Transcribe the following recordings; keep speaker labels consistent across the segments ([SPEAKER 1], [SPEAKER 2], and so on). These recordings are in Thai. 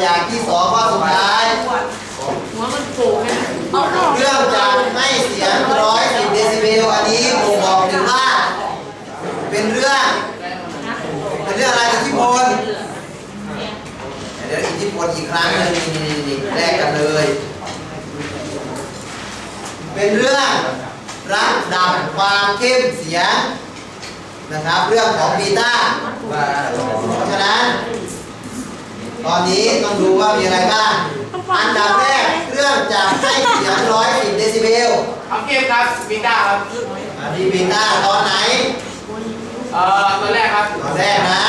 [SPEAKER 1] อย่างที่สองข้อสุดท้าย
[SPEAKER 2] หัวมันโผล่ไงเอาเข้า
[SPEAKER 1] เครื่องจักรให้เสียงร้อยสิบเดซิเบลอันนี้ผมบอกถึงว่า เป็นเรื่อง เป็นเรื่องอะไรอิทธิพลเดี๋ยวอิทธิพลอีกครั้งหนึงนี่ๆๆแลกกันเลย เป็นเรื่องระดับความเข้มเสียงนะครับ เรื่องของบีต้าเพราะฉะนั้น ตอนนี้ต้องดูว่ามีอะไรบ้าง อันดับแรกเครื่องจักรให้เสียงร้อยสิบเดซิเบล
[SPEAKER 3] เอาเกมครับบีต้าครับ
[SPEAKER 1] อันนี้บีต้าตอนไหน
[SPEAKER 3] เอ่อตัวแรกครับ
[SPEAKER 1] ตอนแรกนะ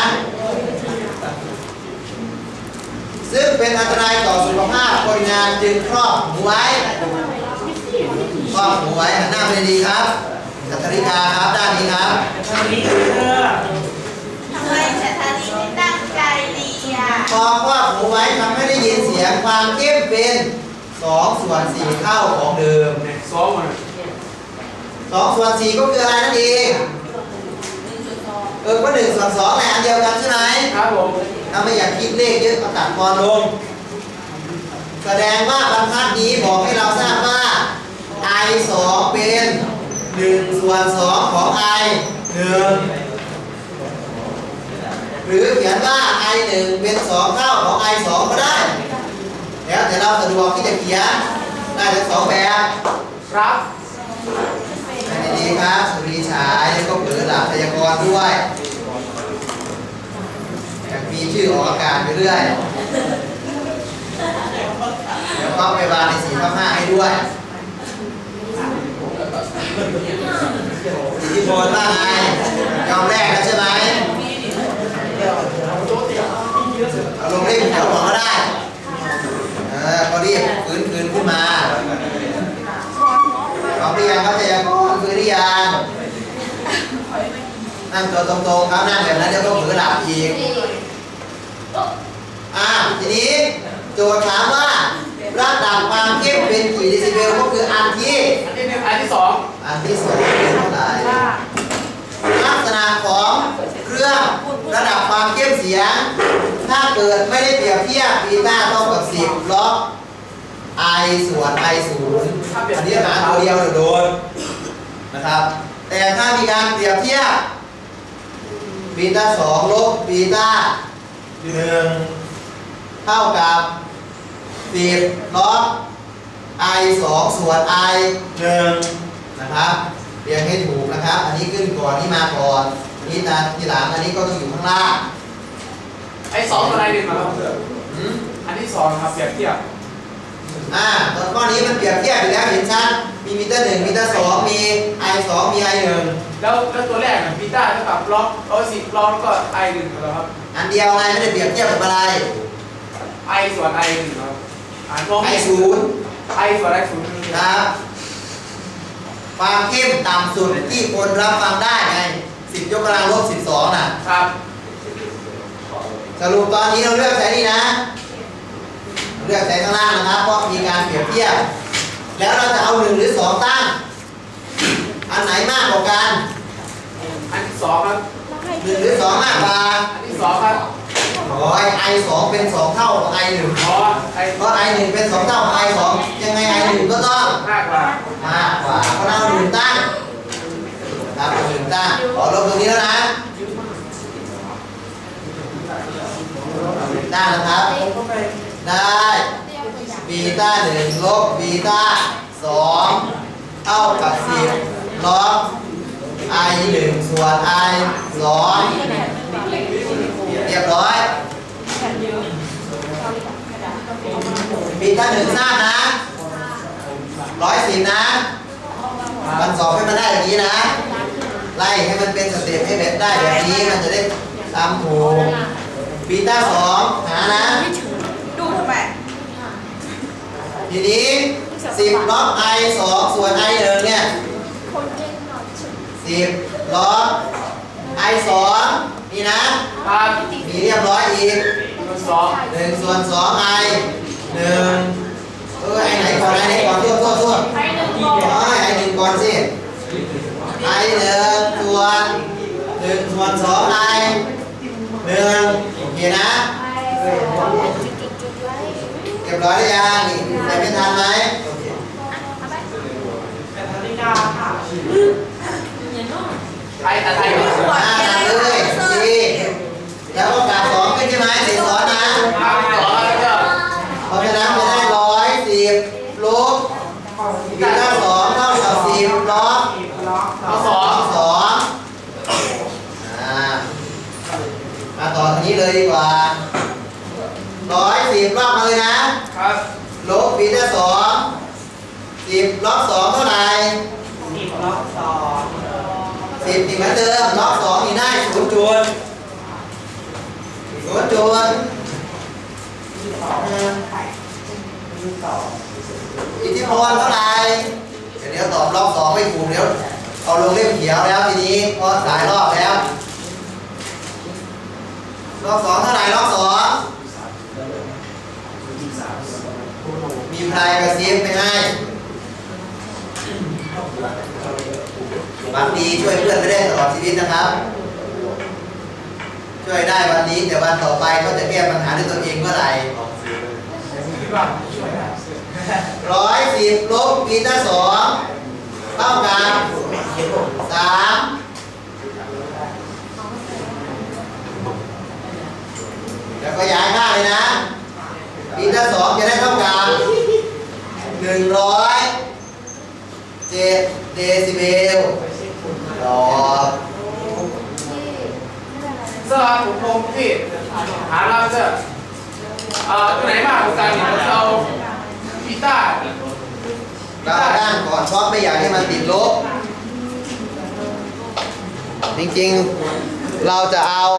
[SPEAKER 1] ซึ่งเป็นอันตรายต่อสุขภาพคนงานจึงครอบหูไว้ครอบหูไว้หันหน้าไปดีๆครับจัตริกาครับด้านนี้ครับ
[SPEAKER 4] ทำไมฉันทานีไม่ตั้งใจเรียน
[SPEAKER 1] พอครอบหูไว้ทำให้ได้ยินเสียงความเข้มเป็น2ส่วน4เท่าของเดิม
[SPEAKER 3] สองมัน
[SPEAKER 1] 2ส่วน4ก็คืออะไรนั่นเองเออก็1ส่วน2แหละอันเดียวกันใช่ไหม
[SPEAKER 3] ครับผม
[SPEAKER 1] ถ้าไม่อยากคิดเลขเยอะก็ตัดพรลง แสดงว่าบรรทัดนี้บอกให้เราทราบว่า i 2เป็น1ส่วน2ของ i 1 หรือเขียนว่า i 1เป็น 2 เท่าของ i 2ก็ได้ แล้วแต่เราสะดวกที่จะเขียนได้ทั้งสองแบบ
[SPEAKER 3] ครับ
[SPEAKER 1] อันนี้ดีครับสุริฉายแล้วก็เปิดหลักพยากรณ์ด้วยอยากมีชื่อออกอากาศไปเรื่อยเดี๋ยวก็ไปวางในสีข้าห้าให้ด้วยอิทธิพลว่าไงยอมแรกแล้วใช่ไหมเอาลงเล่นแถวหัวก็ได้ เออก็รีบฟื้นคืนขึ้นมา พร้อมหรือยังครับจะยังฟื้นหรือยังนั่งตัวตรงๆครับนั่งแบบนั้นเดี๋ยวก็เผลอหลับอีกอ่าทีนี้โจทย์ถามว่าระดับความเข้มเป็นกี่เดซิเบลก็คืออันที่
[SPEAKER 3] อันที่หนึ่งอันที่สอง
[SPEAKER 1] อันที่สองเป็นเท่าไหร่ลักษณะของเครื่องระดับความเข้มเสียง ถ้าเกิดไม่ได้เปรียบเทียบบีต้าเท่ากับ10ล็อก i ส่วน i ศูนย์อันนี้หาตัวเดียวโดนนะครับ แต่ถ้ามีการเปรียบเทียบบีต้าสองลบบีต้าหนึ่งเท่ากับ10ล็อก i 2ส่วน i 1นะครับเรียงให้ถูกนะครับ อันนี้ขึ้นก่อนนี่มาก่อนนี่ตามทีหลังอันนี้ก็ต้องอยู่ข้างล่าง
[SPEAKER 3] ไอ้สองตัวไหนหนึ่งครับ
[SPEAKER 1] อืม
[SPEAKER 3] อันที่สองครับเปรียบเทียบ
[SPEAKER 1] อ่าตอนข้อนี้มันเปรียบเทียบอยู่แล้วเห็นชัด มีมิเตอร์หนึ่งมิเตอร์สองมี i 2มี i 1
[SPEAKER 3] แล้วแล้วตัวแรกบีต้าเท่ากับล็อกเอาสิบล็อกแล้วก็ไอหนึ่งแล้วครับ
[SPEAKER 1] อันเดียวไงไม่ได้เปรียบเทียบกับอะไร
[SPEAKER 3] ไอส่วนไอหนึ่งครับอ่านมอง
[SPEAKER 1] i ศูนย์
[SPEAKER 3] ไอส่วนไอศูนย์
[SPEAKER 1] ครับ ความเข้มต่ำสุดที่คนรับฟังได้ไง10ยกกำลังลบ12น่ะ
[SPEAKER 3] ครับ
[SPEAKER 1] สรุปตอนนี้เราเลือกใช้นี่นะ เลือกใช้ข้างล่างนะครับ เพราะมีการเปรียบเทียบ แล้วเราจะเอาหนึ่งหรือสองตั้ง อันไหนมากกว่ากัน
[SPEAKER 3] อันที่สองครับ
[SPEAKER 1] หนึ่งหรือสองมากกว่า
[SPEAKER 3] อันที่สองครับ
[SPEAKER 1] โอ้ยไอสองเป็นสองเท่าของไอหนึ่ง
[SPEAKER 3] อ๋อไอ
[SPEAKER 1] เพราะไอหนึ่งเป็นสองเท่าของไอสองยังไงไอหนึ่งก็ต้อง
[SPEAKER 3] มากกว่ามา
[SPEAKER 1] กกว่าเพราะเราหนึ่งตั้งนะครับเอาหนึ่งตั้งขอลบตรงนี้แล้วนะเอาหนึ่งตั้งนะครับ ได้บีต้าหนึ่งลบบีต้าสองเท่ากับสิบลบไอหนึ่งส่วนไอสองเรียบร้อยบีต้าหนึ่งทราบนะร้อยสิบนะมันสอบให้มันได้อย่างนี้นะ ไล่ให้มันเป็นสเต็ปให้แบบได้แบบนี้มันจะได้ตามถูกบีต้าสองหานะ
[SPEAKER 4] ที
[SPEAKER 1] นี้สิบล็อก i สองส่วน i หนึ่งเนี่ยสิบล็อก i สองนี่นะ ครับมีเรียบร้อยอีก
[SPEAKER 3] ตัวสอง
[SPEAKER 1] หนึ่งส่วนสอง i หนึ่งเออ i ไหนก่อน i ไหนก่อนทั่วทั่วทั่วอ๋อ i หนึ่งก่อนสิ i หนึ่งส่วนหนึ่งส่วนสอง i หนึ่งโอเคนะเรียบร้อยหรือยังนี่ใส่ไม่ทันไหมโอเค
[SPEAKER 3] เป็นาฬิกาค่ะ
[SPEAKER 2] ย่าน้อง
[SPEAKER 3] ไทยอะไร
[SPEAKER 4] มีขวด
[SPEAKER 1] อ่า
[SPEAKER 4] เบียร์
[SPEAKER 1] ทำเลยดีแล้วก็กาดสองขึ้นใช่ไหมสี่ซ้อนนะ
[SPEAKER 3] มาต่อแล้วก็
[SPEAKER 1] เพราะฉะนั้นจะได้ร้อยสิบลบบีต้าสองเท่ากับสิบลบ
[SPEAKER 3] เอสอ
[SPEAKER 1] องงสองอ่ามาต่อทีนี้เลยดีกว่า ร้อยสิบรอบมาเลยนะ ครับลบบีต้าสองสิบลบสองเท่าไหร่
[SPEAKER 3] อีกล็อกสอง
[SPEAKER 1] สิบอีกเหมือนเดิมลบสองอีกได้ศูนย์จุดศูนย์จุดอิทธิพลเท่าไหร่เดี๋ยวเดี๋ยวตอบรอบสองไม่ถูกเดี๋ยวเอาลงเล่มเขียวแล้วทีนี้เพราะหลายรอบแล้วรอบสองเท่าไหร่รอบสอง มีใครกระซิบไม่ให้บางทีช่วยเพื่อนไม่ได้ตลอดชีวิตนะครับ ช่วยได้วันนี้แต่วันต่อไปก็จะแก้ปัญหาด้วยตัวเองเมื่อไหร่ร้อยสิบลบกีตาสองเท่ากับสามแล้วก็ย้ายข้างเลยนะกีตาสองจะได้เท่ากับ นึ่งร้อยเจ็ดเดซิเบลดอก
[SPEAKER 3] เสื้อผมคงที่หาเราเสื้อเอ่อตัวไหนมากกว่ากันเนี่ยเรากีตาร์
[SPEAKER 1] ก้าวด้านก่อนเพราะไม่อยากให้มันติดลบ จริงๆ เราจะเอา